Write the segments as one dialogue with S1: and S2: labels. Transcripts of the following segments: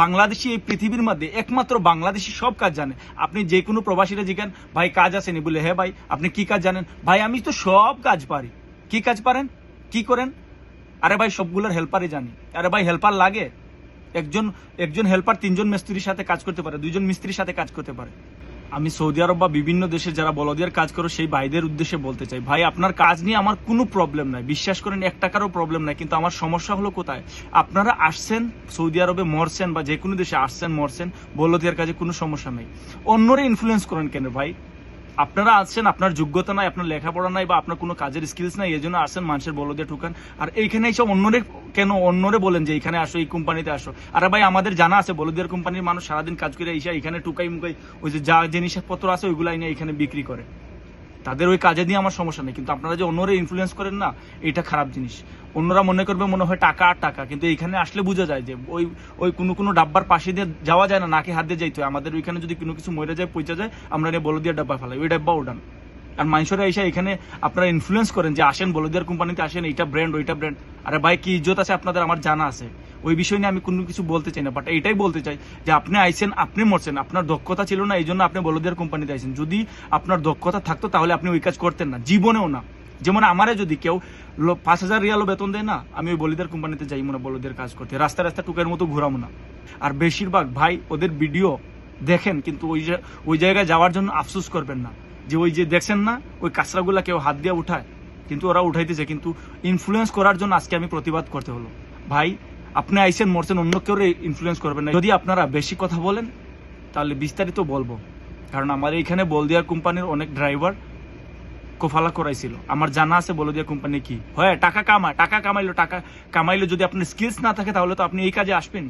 S1: বাংলাদেশি এই পৃথিবীর মধ্যে একমাত্র বাংলাদেশি সব কাজ জানে। আপনি যে কোনো প্রবাসীরা জিজ্ঞান, ভাই, কাজ আসেনি বলে হ্যাঁ ভাই, আপনি কি কাজ জানেন? ভাই, আমি তো সব কাজ পারি। কি কাজ পারেন? কি করেন? আরে ভাই, সবগুলোর হেল্পারই জানি। আরে ভাই, হেল্পার লাগে? একজন একজন হেল্পার তিনজন মিস্ত্রির সাথে কাজ করতে পারে, দুইজন মিস্ত্রির সাথে কাজ করতে পারে। আমি সৌদি আরব বা বিভিন্ন দেশে যারা বলদিয়ার কাজ করো, সেই ভাইদের উদ্দেশ্যে বলতে চাই। ভাই, আপনার কাজ নিয়ে আমার কোনো প্রবলেম নাই। বিশ্বাস করেন, এক টাকারও প্রবলেম নাই। কিন্তু আমার সমস্যা হলো কোথায়? আপনারা আসছেন, সৌদি আরবে মরছেন বা যে কোনো দেশে আসছেন, মরছেন বলদিয়ার কাজে কোনো সমস্যা নেই। অন্যরে ইনফ্লুয়েন্স করেন কেন ভাই? আপনারা আছেন, আপনার যোগ্যতা নাই, আপনার লেখাপড়া নাই বা আপনার কোনো কাজের স্কিলস নাই, এই জন্য আসেন মানুষের বলো দিয়ে ঠুকান। আর এইখানে এইসব অন্যরে কেন, অন্যরে বলেন যে এখানে আসো, এই কোম্পানিতে আসো। আর ভাই, আমাদের জানা আছে বলদিয়ার কোম্পানির মানুষ সারাদিন কাজ করে এসে এখানে টুকাই মুকাই ওই যে যা জিনিসপত্র আছে ওইগুলো এনে এখানে বিক্রি করে। তাদের ওই কাজে দিয়ে আমার সমস্যা নেই। কিন্তু আপনারা যে অন্যরা ইনফ্লুয়েন্স করেন না, এটা খারাপ জিনিস। অন্যরা মনে করবে মনে হয় টাকা আর টাকা, কিন্তু এইখানে আসলে বোঝা যায় যে ওই ওই কোনো কোনো ডাব্বার পাশে দিয়ে যাওয়া যায় না, নাকি হাত দিয়ে যাইতে হয়। আমাদের ওইখানে যদি কোনো কিছু মরে যায় পৌঁছে যায়, আমরা নিয়ে বলো দিয়ে ডাব্বা ফেলাই, ওই ডাব্বা ওডান আর মানুষরা এসে এখানে আপনারা ইনফ্লুয়েন্স করেন যে আসেন, বলদিয়ার কোম্পানিতে আসেন, এইটা ব্র্যান্ড ওইটা ব্র্যান্ড আরে ভাই, কি ইজ্জত আছে আপনাদের? আমার জানা আছে। ওই বিষয় নিয়ে আমি কোনো কিছু বলতে চাই না বাট এইটাই বলতে চাই যে আপনি আইছেন, আপনি মরছেন। আপনার দক্ষতা ছিল না এই জন্য আপনি বলদিয়ার কোম্পানিতে আইছেন। যদি আপনার দক্ষতা থাকতো, তাহলে আপনি ওই কাজ করতেন না, জীবনেও না। যেমন আমারে যদি কেউ পাঁচ হাজার রিয়ালও বেতন দেয় না, আমি ওই বলিদের কোম্পানিতে যাই মনে বলদের কাজ করতে। রাস্তা রাস্তা টুকের মতো ঘুরাবো না। আর বেশিরভাগ ভাই, ওদের ভিডিও দেখেন, কিন্তু ওই ওই জায়গায় যাওয়ার জন্য আফসোস করবেন না। যে ওই যে দেখছেন না, ওই কাঁচরাগুলা কেউ হাত দিয়ে উঠায় কিন্তু ওরা উঠাইতেছে, কিন্তু ইনফ্লুয়েন্স করার জন্য আজকে আমি প্রতিবাদ করতে হলো। ভাই, আপনি আইসেন, মরছেন, অন্য কেউ ইনফ্লুয়েন্স করবেন না। যদি আপনারা বেশি কথা বলেন, তাহলে বিস্তারিত বলব। কারণ আমার এইখানে বলদিয়া কোম্পানির অনেক ড্রাইভার কোফালা করাইছিল। আমার জানা আছে বলদিয়া কোম্পানি কি। হয়, টাকা কামায়, টাকা কামাইলো টাকা কামাইলো। যদি আপনার স্কিলস না থাকে, তাহলে তো আপনি এই কাজে আসবেন।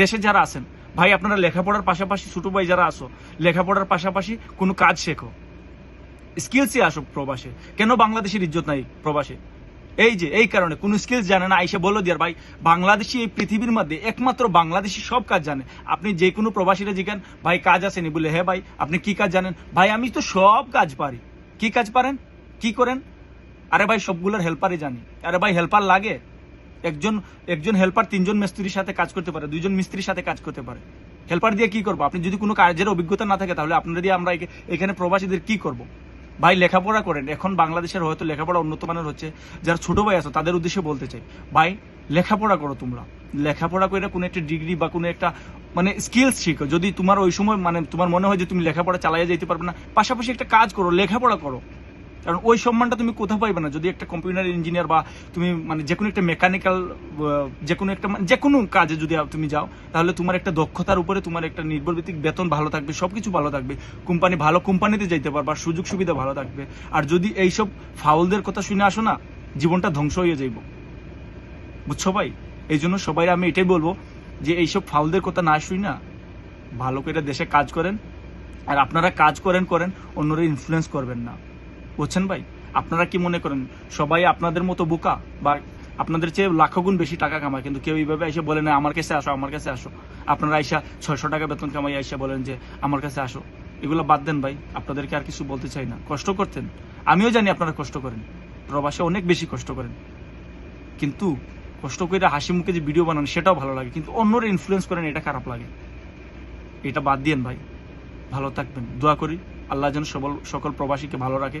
S1: দেশে যারা আছেন, ভাই, আপনারা লেখাপড়ার পাশাপাশি ছোট ভাই যারা আসো লেখাপড়ার পাশাপাশি কোনো কাজ শেখো। স্কিলসই আসুক প্রবাসে। কেন বাংলাদেশের ইজ্জত নাই প্রবাসে? এই যে, এই কারণে কোন স্কিলস জানে না, আইসা বলো দিয়ার ভাই, বাংলাদেশি এই পৃথিবীর মধ্যে একমাত্র বাংলাদেশি সব কাজ জানে। আপনি যে কোনো প্রবাসীরা জিজ্ঞান, ভাই, কাজ আসেনি বলে হ্যাঁ ভাই, আপনি কি কাজ জানেন? ভাই, আমি তো সব কাজ পারি। কি কাজ পারেন? কি করেন? আরে ভাই, সবগুলোর হেল্পারই জানি। আরে ভাই, হেল্পার লাগে? একজন একজন হেল্পার তিনজন মিস্ত্রির সাথে কাজ করতে পারে, দুইজন মিস্ত্রির সাথে কাজ করতে পারে। হেল্পার দিয়ে কি করব? আপনি যদি কোনো কাজের অভিজ্ঞতা না থাকে, তাহলে আপনারা দিয়ে আমরা এখানে প্রবাসীদের কি করব? ভাই, লেখাপড়া করেন। এখন বাংলাদেশের হয়তো লেখাপড়া উন্নত মানের হচ্ছে। যারা ছোট ভাই আছে, তাদের উদ্দেশ্যে বলতে চাই, ভাই, লেখাপড়া করো তোমরা। লেখাপড়া করে কোনো একটা ডিগ্রি বা কোনো একটা মানে স্কিলস শিখো। যদি তোমার ওই সময় মানে তোমার মনে হয় যে তুমি লেখাপড়া চালাইয়া যেতে পারবে না, পাশাপাশি একটা কাজ করো, লেখাপড়া করো। কারণ ওই সম্মানটা তুমি কোথাও পাইবে না। যদি একটা কম্পিউটার ইঞ্জিনিয়ার বা তুমি মানে যে কোনো একটা মেকানিক্যাল যে কোনো একটা মানে যে কোনো কাজে যদি তুমি যাও, তাহলে তোমার একটা দক্ষতার উপরে তোমার একটা নির্ভরভিত্তিক বেতন ভালো থাকবে সব কিছু ভালো থাকবে। কোম্পানি ভালো কোম্পানিতে যাইতে পারবা সুযোগ সুবিধা ভালো থাকবে। আর যদি এইসব ফাউলদের কথা শুনে আসো না, জীবনটা ধ্বংস হয়ে যাইব। বুঝছ ভাই? এই জন্য সবাই আমি এটাই বলব যে এইসব ফাউলদের কথা না শুই না। ভালো করে দেশে কাজ করেন। আর আপনারা কাজ করেন করেন, অন্যরা ইনফ্লুয়েন্স করবেন না। বুঝছেন ভাই? আপনারা কি মনে করেন, সবাই আপনাদের মতো বোকা বা আপনাদের চেয়ে লাখো গুণ বেশি টাকা কামায়, কিন্তু কেউ এইভাবে এসে বলে, না, আমার কাছে আসো, আমার কাছে আসো আপনারা আইসা ছয়শো টাকা বেতন কামাই আইসা বলেন যে, আমার কাছে আসো এগুলো বাদ দেন ভাই, আপনাদেরকে আর কিছু বলতে চাই না। কষ্ট করতেন। আমিও জানি আপনারা কষ্ট করেন। প্রবাসে অনেক বেশি কষ্ট করেন। কিন্তু কষ্ট করে হাসি মুখে যে ভিডিও বানান, সেটাও ভালো লাগে। কিন্তু অন্যরা ইনফ্লুয়েন্স করেন, এটা খারাপ লাগে। এটা বাদ দিয়েন ভাই। ভালো থাকবেন। দোয়া করি, আল্লাহ যেন সবল, সকল প্রবাসীকে ভালো রাখে।